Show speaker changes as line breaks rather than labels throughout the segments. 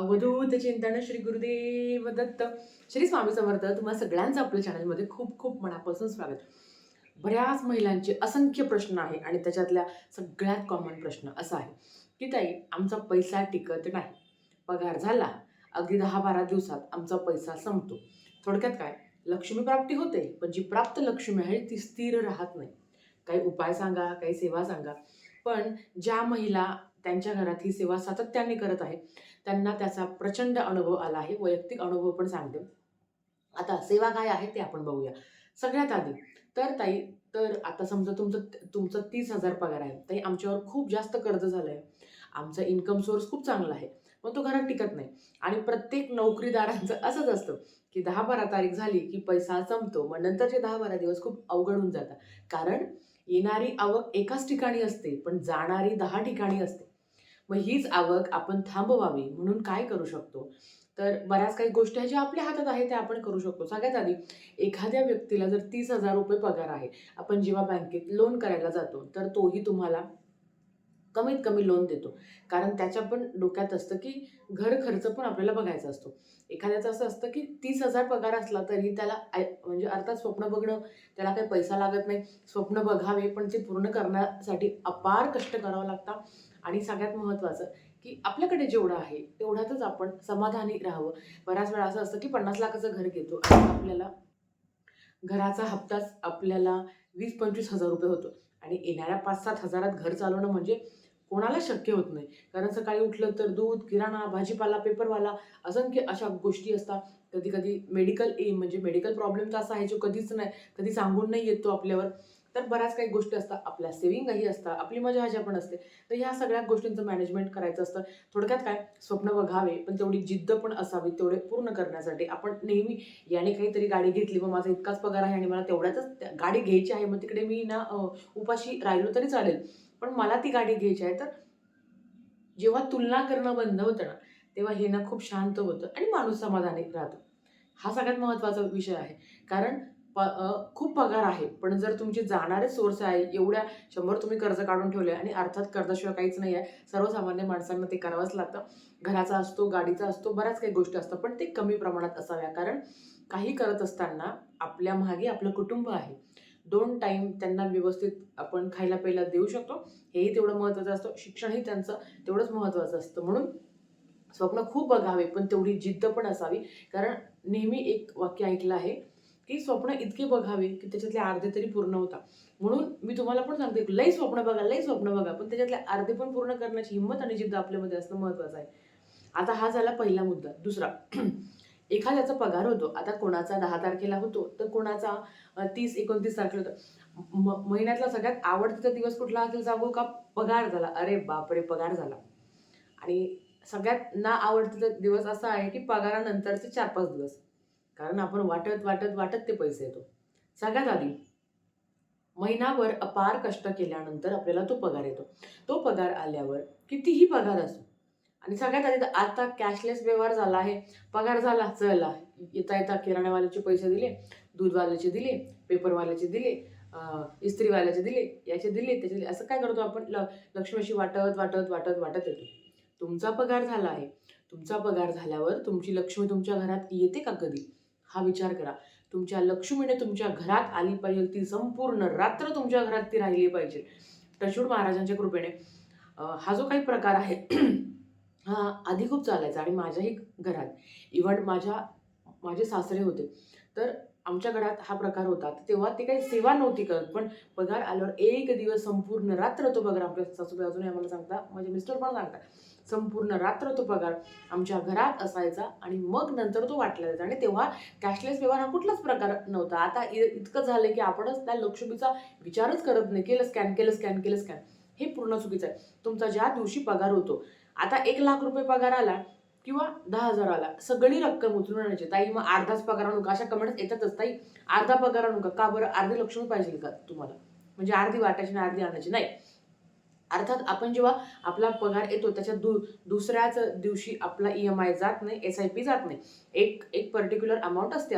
अवधूत चिंतन श्री गुरुदेव दत्त. श्री स्वामी समर्थ तुम्हाला सगळ्यांचं आपल्या चॅनलमध्ये खूप खूप मनापासून स्वागत. बऱ्याच महिलांचे असंख्य प्रश्न आहे आणि त्याच्यातल्या सगळ्यात कॉमन प्रश्न असा आहे की ताई आमचा पैसा टिकत नाही. पगार झाला अगदी दहा बारा दिवसात आमचा पैसा संपतो. थोडक्यात काय? लक्ष्मी प्राप्ती होते पण जी प्राप्त लक्ष्मी आहे ती स्थिर राहत नाही. काही उपाय सांगा काही सेवा सांगा. पण ज्या महिला त्यांच्या घरात ही सेवा सातत्याने करत आहे त्यांना त्याचा प्रचंड अनुभव आला आहे. वैयक्तिक अनुभव पण सांगते. आता सेवा काय आहे ते आपण बघूया. सगळ्यात आधी तर ताई तर आता समजा तुमचं तुमचं तीस हजार पगार आहे. ताई आमच्यावर खूप जास्त कर्ज झालं आहे आमचा इन्कम सोर्स खूप चांगला आहे. पण तो घरात टिकत नाही. आणि प्रत्येक नोकरीदारांचं असंच असतं की दहा बारा तारीख झाली की पैसा संपतो. मग नंतरचे दहा बारा दिवस खूप अवघड होऊन जातात. कारण येणारी आवक एकाच ठिकाणी असते पण जाणारी दहा ठिकाणी असते. मग हीच आवक आपण थांबवावी म्हणून काय करू शकतो? तर बऱ्याच काही गोष्टी आहेत ज्या आपल्या हातात आहे त्या आपण करू शकतो. सगळ्यात आधी एखाद्या व्यक्तीला जर तीस हजार रुपये पगार आहे आपण जेव्हा बँकेत लोन करायला जातो तर तोही तुम्हाला कमीत कमी लोन देतो. कारण त्याच्या पण डोक्यात असतं की घर खर्च पण आपल्याला बघायचा असतो. एखाद्याचं असं असतं की तीस हजार पगार असला तरी त्याला आय- म्हणजे अर्थात स्वप्न बघणं त्याला काही पैसा लागत नाही. स्वप्न बघावे पण ते पूर्ण करण्यासाठी अपार कष्ट करावं लागतं. आणि सगळ्यात महत्त्वाचं की आपल्याकडे जेवढं आहे तेवढ्यातच आपण समाधानी राहावं. बऱ्याच वेळा असं असतं की पन्नास लाखाचं घर घेतो आणि आपल्याला घराचा हप्ताच आपल्याला वीस पंचवीस हजार रुपये होतो. आणि येणाऱ्या पाच सात हजारात घर चालवणं म्हणजे कोणाला शक्य होत नाही. कारण सकाळी उठलं तर दूध किराणा भाजीपाला पेपरवाला असंख्य अशा गोष्टी असतात. कधी कधी मेडिकल ए म्हणजे मेडिकल प्रॉब्लेमचा असा आहे जो कधीच नाही कधी सांगून नाही येतो आपल्यावर. तर बऱ्याच काही गोष्टी असतात. आपल्या सेविंगही असतात. आपली मजा हजा पण असते. तर ह्या सगळ्या गोष्टींचं मॅनेजमेंट करायचं असतं. थोडक्यात काय? स्वप्न बघावे पण तेवढी जिद्द पण असावी तेवढे पूर्ण करण्यासाठी. आपण नेहमी याने काहीतरी गाडी घेतली मग माझा इतकाच पगार आहे आणि मला तेवढ्याच त्या- गाडी घ्यायची आहे मग तिकडे मी ना उपाशी राहिलो तरी चालेल. पण मला ती गाडी घ्यायची आहे. तर जेव्हा तुलना करणं बंद होतं ना तेव्हा हे ना खूप शांत होतं आणि माणूस समाधानी राहतो. हा सगळ्यात महत्त्वाचा विषय आहे. कारण प खूप पगार आहे पण जर तुमचे जाणारे सोर्स आहे एवढ्या शंभर तुम्ही कर्ज काढून ठेवले आणि अर्थात कर्जाशिवाय काहीच नाही आहे सर्वसामान्य माणसांना ते करावंच लागतं. घराचा असतो गाडीचा असतो बऱ्याच काही गोष्टी असतात पण ते कमी प्रमाणात असाव्या. कारण काही करत असताना आपल्या मागे आपलं कुटुंब आहे. दोन टाईम त्यांना व्यवस्थित आपण खायला प्यायला देऊ शकतो. हेही तेवढं महत्त्वाचं असतं. शिक्षणही त्यांचं तेवढंच महत्त्वाचं असतं. म्हणून स्वप्न खूप बघावे पण तेवढी जिद्द पण असावी. कारण नेहमी एक वाक्य ऐकलं आहे की स्वप्न इतके बघावे की त्याच्यातले अर्धे तरी पूर्ण होता म्हणून मी तुम्हाला पण सांगते लई स्वप्न बघा लई स्वप्न बघा पण त्याच्यातले अर्धे पण पूर्ण करण्याची हिंमत आणि जिद्द आपल्यामध्ये असणं महत्त्वाचं आहे. आता हा झाला पहिला मुद्दा. दुसरा. एखाद्याचा पगार होतो आता कोणाचा दहा तारखेला होतो तर कोणाचा तीस एकोणतीस तारखेला होतो. म- महिन्यातला सगळ्यात आवडतीचा दिवस कुठला असेल सांगू का? पगार झाला. अरे बापरे पगार झाला. आणि सगळ्यात ना आवडतीचा दिवस असा आहे की पगारानंतरचे चार पाच दिवस. कारण आपण वाटत वाटत वाटत ते पैसे येतो सगळ्यात आधी महिनाभर अपार कष्ट केल्यानंतर आपल्याला तो पगार येतो. तो पगार आल्यावर कितीही पगार असो आणि सगळ्यात आधी आता कॅशलेस व्यवहार झाला आहे. पगार झाला चला. येता येता किराणावाल्याचे पैसे दिले दूधवाल्याचे दिले पेपरवाल्याचे दिले इस्त्रीवाल्याचे दिले याचे दिले त्याचे दिले. असं काय करतो आपण? ल लक्ष्मीशी वाटत वाटत वाटत वाटत येतो. तुमचा पगार झाला आहे. तुमचा पगार झाल्यावर तुमची लक्ष्मी तुमच्या घरात येते का कधी? हा विचार करा. तुमच्या लक्ष्मीने तुमच्या घरात आली पाहिजे ती संपूर्ण रात्र तुमच्या घरात ती राहिली पाहिजे. टशूर महाराजांच्या कृपेने हा जो काही प्रकार आहे हा आधी खूप चालायचा आणि माझ्याही घरात. इव्हन माझ्या माझे सासरे होते. तर आमच्या घरात हा प्रकार होता. तेव्हा ते काही सेवा नव्हती करत. पण पगार आल्यावर एक दिवस संपूर्ण रात्र तो पगार आमच्या सासूबाई अजूनही आम्हाला सांगता माझे मिस्टर पण सांगतात. संपूर्ण रात्र तो पगार आमच्या घरात असायचा आणि मग नंतर तो वाटला जायचा. आणि तेव्हा कॅशलेस व्यवहार हा कुठलाच प्रकार नव्हता. आता इ- इतकं झालं की आपणच त्या लक्ष्मीचा विचारच करत नाही. केलं स्कॅन केलं स्कॅन केलं स्कॅन हे पूर्ण चुकीचं आहे. तुमचा ज्या दिवशी पगार होतो आता एक लाख रुपये पगार आला किंवा दहा हजार आला सगळी रक्कम उचलून आणायची. ताई मग अर्धाच पगार आणू का? अशा कमेंट्स येतातच. ताई अर्धा पगार आणू का? बरं? अर्धे लक्षण पाहिजे का तुम्हाला? म्हणजे अर्धी वाटायची आणि अर्धी आणायची. नाही. अर्थात आपण जेव्हा आपला पगार येतो त्याच्या दु दुसऱ्याच दिवशी आपला ई एम आय जात नाही एस आय पी जात नाही. एक एक पर्टिक्युलर अमाऊंट असते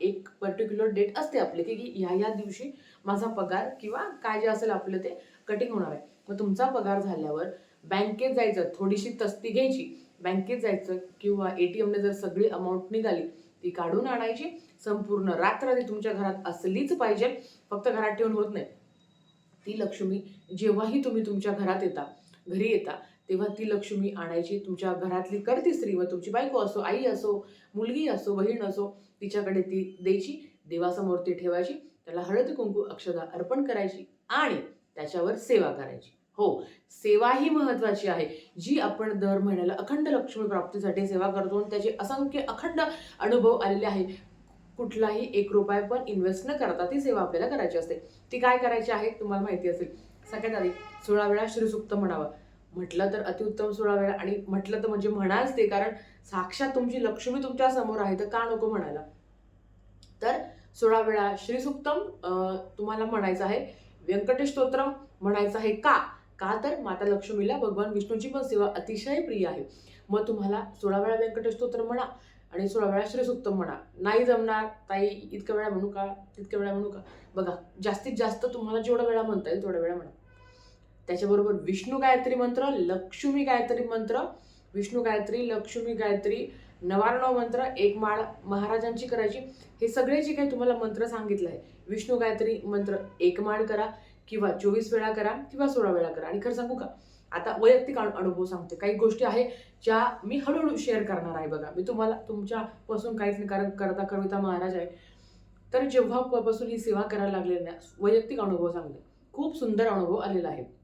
एक पर्टिक्युलर डेट असते आपली की की ह्या ह्या दिवशी माझा पगार किंवा काय जे असेल आपलं ते कटिंग होणार आहे. मग तुमचा पगार झाल्यावर बँकेत जायचं थोडीशी तस्ती घ्यायची. बँकेत जायचं किंवा ए टी एमने जर सगळी अमाऊंट निघाली ती काढून आणायची. संपूर्ण रात्र ती तुमच्या घरात असलीच पाहिजे. फक्त घरात ठेवून होत नाही. ती लक्ष्मी जेव्हाही तुम्ही तुमच्या घरात येता घरी येता तेव्हा ती लक्ष्मी आणायची. तुमच्या घरातली करती स्त्री व तुमची बायको असो आई असो मुलगी असो बहीण असो तिच्याकडे ती द्यायची. देवासमोर ती ठेवायची. त्याला हळद कुंकू अक्षदा अर्पण करायची आणि त्याच्यावर सेवा करायची. हो सेवा ही महत्वाची आहे. जी आपण दर महिन्याला अखंड लक्ष्मी प्राप्तीसाठी सेवा करतो आणि त्याचे असंख्य अखंड अनुभव आलेले आहे कुठलाही एक रुपया पण इन्व्हेस्ट न करता ती सेवा आपल्याला करायची असते. ती काय करायची आहे? तुम्हाला माहिती असेल. सगळ्यात आधी सोळा वेळा श्रीसुक्त म्हणावं. म्हटलं तर अतिउत्तम सोळा वेळा आणि म्हटलं तर म्हणजे म्हणाच ते कारण साक्षात तुमची लक्ष्मी तुमच्यासमोर आहे तर का नको म्हणायला? तर सोळा वेळा श्रीसुक्तम तुम्हाला म्हणायचं आहे व्यंकटेश स्तोत्रम म्हणायचं आहे का? का तर माता लक्ष्मीला भगवान विष्णूची पण सेवा अतिशय प्रिय आहे. मग तुम्हाला सोळा वेळा व्यंकटेश स्तोत्र म्हणा आणि सोळा वेळा श्रीसुक्तम म्हणा. नाही जमणार ताई इतक्या वेळा म्हणू का? तितक्या वेळा म्हणू का? बघा जास्तीत जास्त तुम्हाला जेवढा वेळा म्हणता येईल तेवढ्या वेळा म्हणा. त्याच्याबरोबर विष्णू गायत्री मंत्र लक्ष्मी गायत्री मंत्र विष्णू गायत्री लक्ष्मी गायत्री नवारणव मंत्र एक माळ महाराजांची करायची हे सगळे जे काही तुम्हाला मंत्र सांगितलं आहे विष्णू गायत्री मंत्र एक माळ करा किंवा चोवीस वेळा करा किंवा सोळा वेळा करा. आणि खरं सांगू का? आता वैयक्तिक अनु- अनुभव सांगते. काही गोष्टी आहे ज्या मी हळूहळू शेअर करणार आहे बघा. मी तुम्हाला तुमच्यापासून काहीच नाही कारण करता कविता महाराज आहे. तर जेव्हापासून ही सेवा करायला लागले ना वैयक्तिक अनुभव सांगते. खूप सुंदर अनुभव आलेला आहे.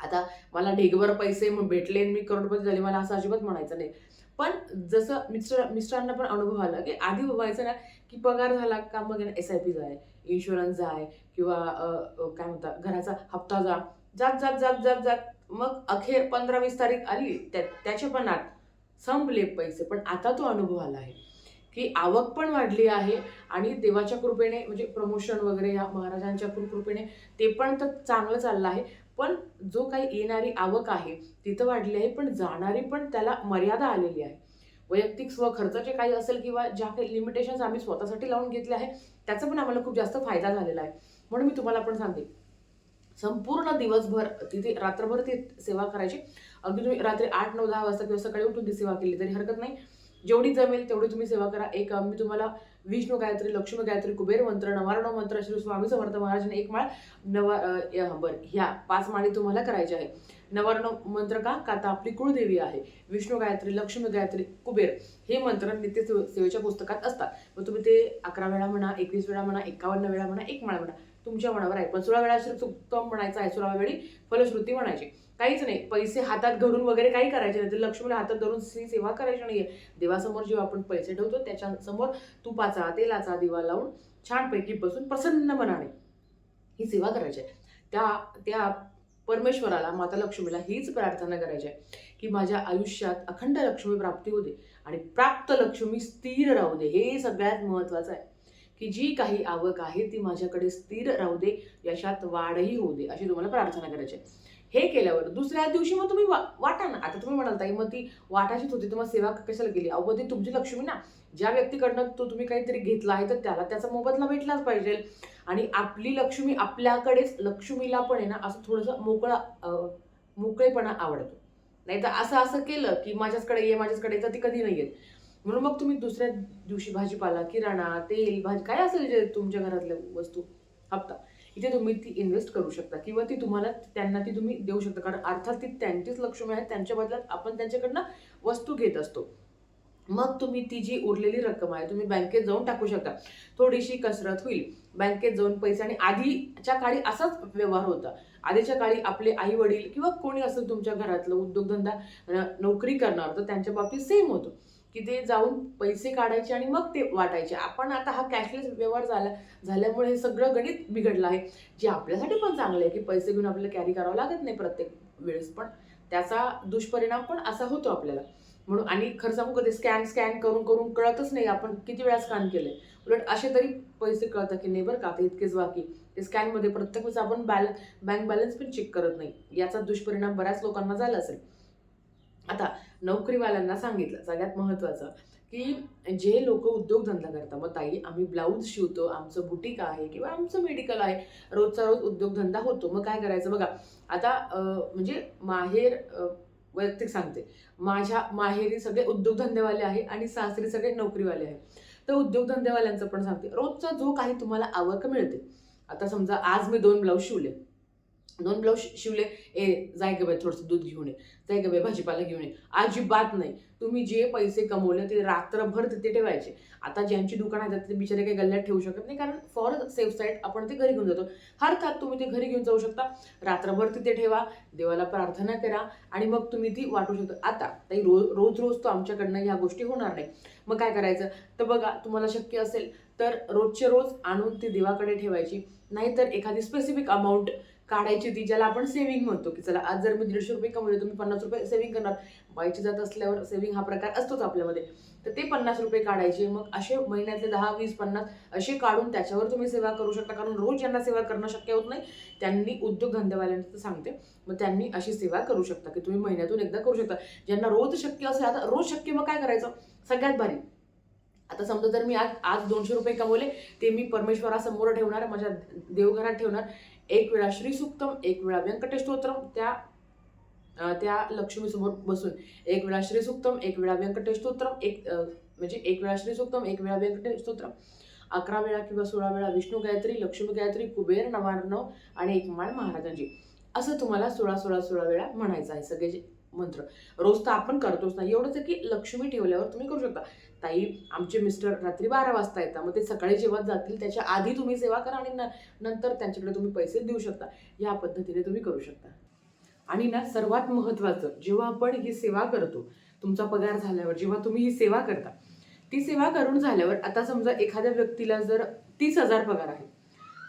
आता मला ढेगभर पैसे मग भेटले आणि मी करोडपती झाले मला असं अजिबात म्हणायचं नाही. पण जसं मिस्टर मिस्टरांना पण अनुभव आला की आधी व्हायचं ना की पगार झाला का मग एस आय पी जाय इन्शुरन्स जाय किंवा काय म्हणतात घराचा हप्ता जा. जात जात जात जात जात मग अखेर पंधरा वीस तारीख आली त्या त्याच्या पण आत संपले पैसे. पण आता तो अनुभव आला आहे की आवक पण वाढली आहे आणि देवाच्या कृपेने म्हणजे प्रमोशन वगैरे या महाराजांच्या कृपेने ते पण तर चांगलं चाललं आहे. पण जो काही येणारी आवक आहे तिथं वाढली आहे पण जाणारी पण त्याला मर्यादा आलेली आहे. वैयक्तिक स्वखर्चाचे काही असेल किंवा ज्या काही लिमिटेशन्स आम्ही स्वतःसाठी लावून घेतले आहे त्याचा पण आम्हाला खूप जास्त फायदा झालेला आहे. म्हणून मी तुम्हाला पण सांगते. संपूर्ण दिवसभर तिथे रात्रभर ती सेवा करायची. अगदी तुम्ही रात्री आठ नऊ दहा वाजता किंवा सकाळी उठून ती सेवा केली तरी हरकत नाही. जेवढी जमेल तेवढी तुम्ही सेवा करा. एक मी तुम्हाला विष्णू गायत्री लक्ष्मी गायत्री कुबेर मंत्र नवारणव मंत्र श्री स्वामी समर्थ महाराजांनी एक माळ नवा अं, बरं ह्या पाच माळी तुम्हाला करायच्या आहे. नवारणव मंत्र का? का आपली कुळदेवी आहे. विष्णू गायत्री लक्ष्मी गायत्री कुबेर हे मंत्र नित्य सेवेच्या पुस्तकात असतात. मग तुम्ही ते अकरा वेळा म्हणा एकवीस वेळा म्हणा एकावन्न वेळा म्हणा एक माळ म्हणा तुमच्या मनावर आहे. पण सोळा वेळा श्री उत्तम म्हणायचं आहे. सोळा वेळी फलश्रुती म्हणायची. काहीच नाही. पैसे हातात धरून वगैरे काही करायचे नाही. तर लक्ष्मीला हातात धरून स्त्री सेवा करायची नाही आहे देवासमोर जेव्हा आपण पैसे ठेवतो त्याच्यासमोर तुपाचा तेलाचा दिवा लावून छानपैकी बसून प्रसन्न मनाने ही सेवा करायची आहे. त्या त्या परमेश्वराला माता लक्ष्मीला हीच प्रार्थना करायची आहे की माझ्या आयुष्यात अखंड लक्ष्मी प्राप्ती होते आणि प्राप्त लक्ष्मी स्थिर राहू दे. हे सगळ्यात महत्त्वाचं आहे. की जी काही आवक आहे ती माझ्याकडे स्थिर राहू दे यशात वाढही होऊ दे अशी तुम्हाला प्रार्थना करायची हे केल्यावर दुसऱ्या दिवशी मग तुम्ही वा- वाटा ना. आता तुम्ही म्हणाल ताई मग ती वाटाशीच होती तुम्हाला सेवा कशाला गेली अहो ती तुमची लक्ष्मी ना. ज्या व्यक्तीकडनं तो तुम्ही काहीतरी घेतला आहे तर त्याला त्याचा मोबदला भेटलाच पाहिजे. आणि आपली लक्ष्मी आपल्याकडेच लक्ष्मीला पण आहे ना असं थोडंसं मोकळा मोकळेपणा आवडतो. नाही तर असं असं केलं की माझ्याचकडे ये माझ्याचकडे तर ती कधी नाही येत म्हणून मग तुम्ही दुसऱ्या दिवशी भाजीपाला किराणा तेल भाजी काय असेल जे तुमच्या घरातल्या वस्तू हप्ता इथे तुम्ही ती इन्व्हेस्ट करू शकता. किंवा ती तुम्हाला त्यांना ती तुम्ही देऊ शकता. कारण अर्थात ती त्यांचीच लक्ष्मी आहे. त्यांच्या बदल्यात आपण त्यांच्याकडनं वस्तू घेत असतो. मग तुम्ही ती जी उरलेली रक्कम आहे तुम्ही बँकेत जाऊन टाकू शकता. थोडीशी कसरत होईल. बँकेत जाऊन पैसे आणि आधीच्या काळी असाच व्यवहार होता. आधीच्या काळी आपले आई वडील किंवा कोणी असेल तुमच्या घरातलं उद्योगधंदा नोकरी करणार तर त्यांच्या बाबतीत सेम होतं. की ते जाऊन पैसे काढायचे आणि मग ते वाटायचे. आपण आता हा कॅशलेस व्यवहार झाला झाल्यामुळे हे सगळं गणित बिघडलं आहे. जे आपल्यासाठी पण चांगलं आहे की पैसे घेऊन आपल्याला कॅरी करावं लागत नाही प्रत्येक वेळेस पण त्याचा दुष्परिणाम पण असा होतो आपल्याला. म्हणून आणि खरं सांगू कधी ते स्कॅन स्कॅन करून करून कळतच नाही आपण किती वेळा स्कॅन केलंय. उलट असे तरी पैसे कळतात की नाही बरं का आता इतकेच बाकी. ते स्कॅनमध्ये प्रत्येक वेळेस आपण बॅल बँक बॅलन्स पण चेक करत नाही. याचा दुष्परिणाम बऱ्याच लोकांना झाला असेल. आता नोकरीवाल्यांना सांगितलं सगळ्यात महत्त्वाचं की जे लोक उद्योगधंदा करतात मग ताई आम्ही ब्लाऊज शिवतो आमचं बुटीक आहे किंवा आमचं मेडिकल आहे रोजचा रोज उद्योगधंदा होतो मग काय करायचं? बघा आता म्हणजे माहेर वैयक्तिक सांगते माझ्या माहेरी सगळे उद्योगधंदेवाले आहे आणि सासरी सगळे नोकरीवाले आहे. तर उद्योगधंदेवाल्यांचं पण सांगते रोजचा जो काही तुम्हाला आवक मिळते आता समजा आज मी दोन ब्लाऊज शिवले दोन ब्लाऊज शिवले ए जाय ग बाई थोडंसं दूध घेऊन ये. जाय ग बाई भाजीपाला घेऊन ये. अजिबात नाही. तुम्ही जे पैसे कमवले ते रात्रभर तिथे ठेवायचे. आता ज्यांची दुकान आहेत ते बिचारे काही गल्ल्यात ठेवू शकत नाही. कारण फॉर सेफ साईड आपण ते घरी घेऊन जातो. हरकत तुम्ही ते घरी घेऊन जाऊ शकता. रात्रभर तिथे ठेवा. देवाला प्रार्थना करा. आणि मग तुम्ही ती वाटू शकता. आता ताई रोज रोज रोज तो आमच्याकडनं ह्या गोष्टी होणार नाही. मग काय करायचं? तर बघा तुम्हाला शक्य असेल तर रोजचे रोज आणून ती देवाकडे ठेवायची. नाहीतर एखादी स्पेसिफिक अमाऊंट काढायची ती ज्याला आपण सेव्हिंग म्हणतो की चला आज जर मी दीडशे रुपये कमवले तुम्ही पन्नास रुपये सेव्हिंग करणार. बाईची जात असल्यावर सेव्हिंग हा प्रकार असतोच आपल्यामध्ये. तर ते पन्नास रुपये काढायचे मग असे महिन्यातले दहा वीस पन्नास असे काढून त्याच्यावर तुम्ही सेवा करू शकता. कारण रोज ज्यांना सेवा करणं शक्य होत नाही त्यांनी उद्योगधंदेवाल्यांचं तर सांगते मग त्यांनी अशी सेवा करू शकता की तुम्ही महिन्यातून एकदा करू शकता. ज्यांना रोज शक्य असेल आता रोज शक्य मग काय करायचं? सगळ्यात भारी. आता समजा जर मी आज आज दोनशे रुपये कमवले ते मी परमेश्वरासमोर ठेवणार माझ्या देवघरात ठेवणार. एक वेळा श्रीसुक्तम एक वेळा व्यंकटेशस्तोत्रम त्या त्या लक्ष्मीसमोर बसून. एक वेळा श्रीसुक्तम एक वेळा व्यंकटेशस्तोत्रम एक म्हणजे एक वेळा श्रीसुक्तम एक वेळा व्यंकटेशस्तोत्रम अकरा वेळा किंवा सोळा वेळा विष्णू गायत्री लक्ष्मी गायत्री कुबेर नवार्णव आणि एक माळ महाराजांची असं तुम्हाला सोळा सोळा सोळा वेळा म्हणायचं आहे सगळे जे मंत्र. रोज तर आपण करतोच नाही. एवढंच आहे की लक्ष्मी ठेवल्यावर तुम्ही करू शकता. ताई आमचे मिस्टर रात्री बारा वाजता येतात. मग ते सकाळी जेव्हा जातील त्याच्या आधी तुम्ही सेवा करा आणि न- नंतर त्यांच्याकडे तुम्ही पैसे देऊ शकता. या पद्धतीने तुम्ही करू शकता. आणि ना सर्वात महत्त्वाचं जेव्हा आपण ही सेवा करतो तुमचा पगार झाल्यावर जेव्हा तुम्ही ही सेवा करता ती सेवा करून झाल्यावर आता समजा एखाद्या व्यक्तीला जर तीस हजार पगार आहे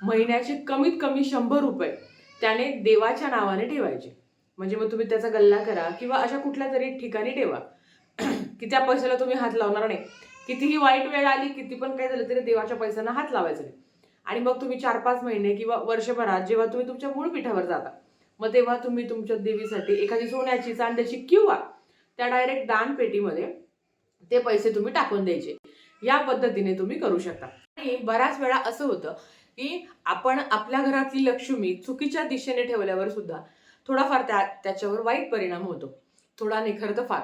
महिन्याचे कमीत कमी शंभर रुपये त्याने देवाच्या नावाने ठेवायचे. म्हणजे मग तुम्ही त्याचा गल्ला करा किंवा अशा कुठल्या तरी ठिकाणी ठेवा. की त्या पैशाला तुम्ही हात लावणार नाही. कितीही वाईट वेळ आली किती पण काय झालं तरी देवाच्या पैशांना हात लावायचा नाही. आणि मग तुम्ही चार पाच महिने किंवा वर्षभरात जेव्हा तुम्ही तुमच्या मूळ पीठावर जाता मग तेव्हा तुम्ही तुमच्या देवीसाठी एखादी सोन्याची चांद्याची किंवा त्या डायरेक्ट दान पेटीमध्ये ते पैसे तुम्ही टाकून द्यायचे. या पद्धतीने तुम्ही करू शकता. आणि बऱ्याच वेळा असं होतं की आपण आपल्या घरातली लक्ष्मी चुकीच्या दिशेने ठेवल्यावर सुद्धा थोडाफार त्या त्याच्यावर वाईट परिणाम होतो. थोडा नाही तर फार.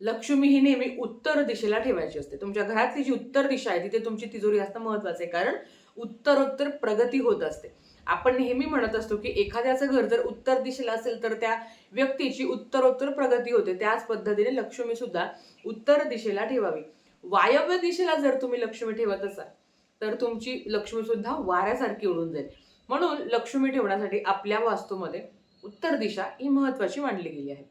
लक्ष्मी ही नेहमी उत्तर दिशेला ठेवायची असते. तुमच्या घरातली जी उत्तर दिशा आहे तिथे तुमची तिजोरी असणं महत्वाचं आहे. कारण उत्तरोत्तर प्रगती होत असते. आपण नेहमी म्हणत असतो की एखाद्याचं घर जर उत्तर दिशेला असेल तर त्या व्यक्तीची उत्तरोत्तर प्रगती होते. त्याच पद्धतीने लक्ष्मी सुद्धा उत्तर दिशेला ठेवावी. वायव्य दिशेला जर तुम्ही लक्ष्मी ठेवत असाल तर तुमची लक्ष्मी सुद्धा वाऱ्यासारखी उडून जाईल. म्हणून लक्ष्मी ठेवण्यासाठी आपल्या वास्तूमध्ये उत्तर दिशा ही महत्वाची मानली गेली आहे.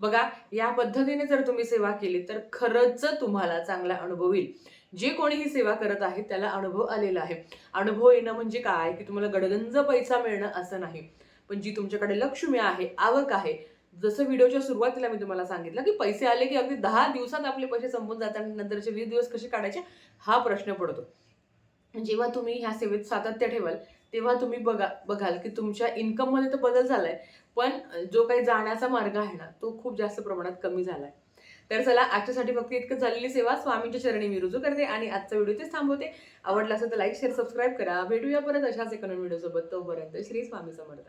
बघा या पद्धतीने जर तुम्ही सेवा केली तर खरंच तुम्हाला चांगला अनुभव येईल. जे कोणी ही सेवा करत आहे त्याला अनुभव आलेला आहे. अनुभव येणं म्हणजे काय? की तुम्हाला गडगंज पैसा मिळणं असं नाही. पण जी तुमच्याकडे लक्ष्मी आहे आवक आहे जसं व्हिडिओच्या सुरुवातीला मी तुम्हाला सांगितलं की पैसे आले की अगदी दहा दिवसात आपले पैसे संपून जातात आणि नंतरचे वीस दिवस कसे काढायचे? हा प्रश्न पडतो. जेव्हा तुम्ही ह्या सेवेत सातत्य ठेवाल तेव्हा तुम्ही बघा बघाल की तुमच्या इन्कममध्ये तर बदल झालाय. पण जो काही जाण्याचा मार्ग आहे ना तो खूप जास्त प्रमाणात कमी झालाय. तर चला आजच्यासाठी फक्त इतकं झालेली सेवा स्वामींच्या चरणी मी रुजू करते आणि आजचा व्हिडिओ तेच थांबवते. आवडला असेल तर लाईक शेअर सबस्क्राईब करा. भेटूया परत अशाच एका व्हिडिओसोबत तोपर्यंत श्री स्वामी समर्थ.